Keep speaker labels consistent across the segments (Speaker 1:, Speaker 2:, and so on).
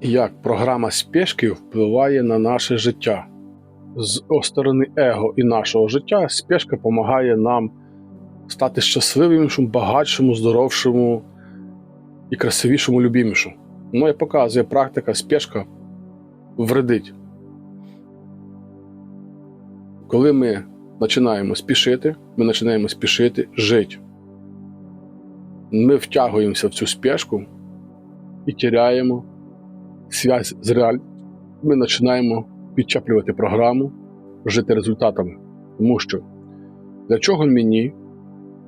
Speaker 1: як програма спешки впливає на наше життя. З сторони его і нашого життя спешка допомагає нам стати щасливішим, багатшим, здоровшим і красивішим, любімішим. Ну, як показує практика, спешка вредить. Коли ми починаємо спішити, ми починаємо спішити жити. Ми втягуємося в цю спешку і тіряємо связь з реаль... Ми починаємо підчаплювати програму, жити результатами. Тому що для чого мені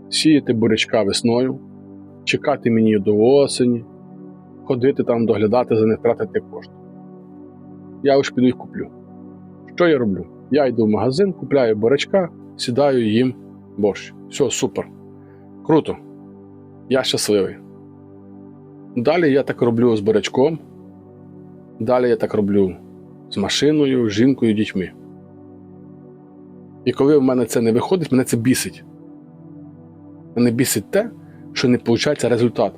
Speaker 1: сіяти бурячка весною, чекати мені до осені, ходити там, доглядати за них, тратити кошти. Я ось піду їх куплю. Що я роблю? Я йду в магазин, купляю бурячка, сідаю їм борщ. Все, супер. Круто. Я щасливий. Далі я так роблю з бурячком. Далі я так роблю з машиною, жінкою, дітьми. І коли в мене це не виходить, мене це бісить. Мене бісить те, що не виходить результат.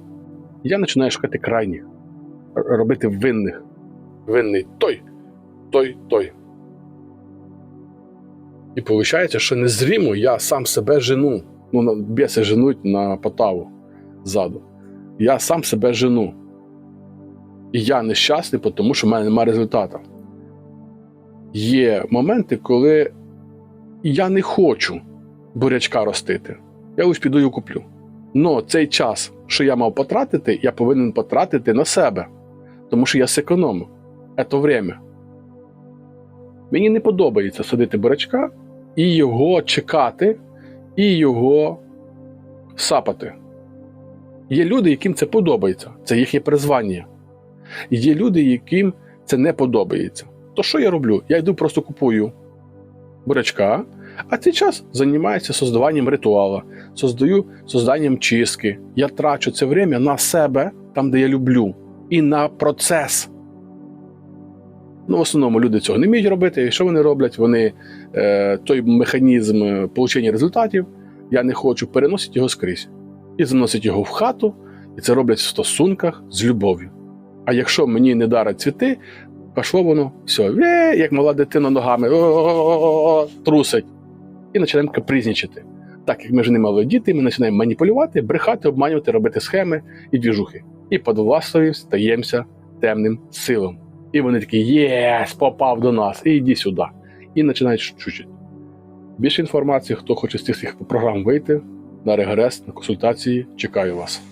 Speaker 1: Я починаю шукати крайніх, робити винних. Винний той, той, той. І виходить, що незримо я сам себе жену. Ну, біси женуть на потаву ззаду. Я сам себе жену. І я нещасний, тому що в мене немає результату. Є моменти, коли я не хочу бурячка ростити. Я ось піду і куплю. Но цей час, що я мав потратити, я повинен потратити на себе. Тому що я зекономив. Це время. Мені не подобається садити бурячка і його чекати, і його сапати. Є люди, яким це подобається, це їхнє призвання. Є люди, яким це не подобається. То що я роблю? Я йду просто купую бурячка, а цей час займаюся создаванням ритуала, создаю созданням чистки. Я трачу це время на себе, там, де я люблю, і на процес. Ну, в основному люди цього не вміють робити. І що вони роблять? Вони е, той механізм е, получення результатів, я не хочу, переносять його скрізь. І заносять його в хату, і це роблять в стосунках з любов'ю. А якщо мені не дарять цвіти, пішло воно все, як мала дитина ногами трусить. І починаємо капризничати. Так як ми ж не мали діти, ми починаємо маніпулювати, брехати, обманювати, робити схеми і двіжухи. І під власною стаємося темним силам. І вони такі єс, попав до нас, і йди сюди. І починають чучити. Більше інформації, хто хоче з цих програм вийти, на регрес, на консультації, чекаю вас.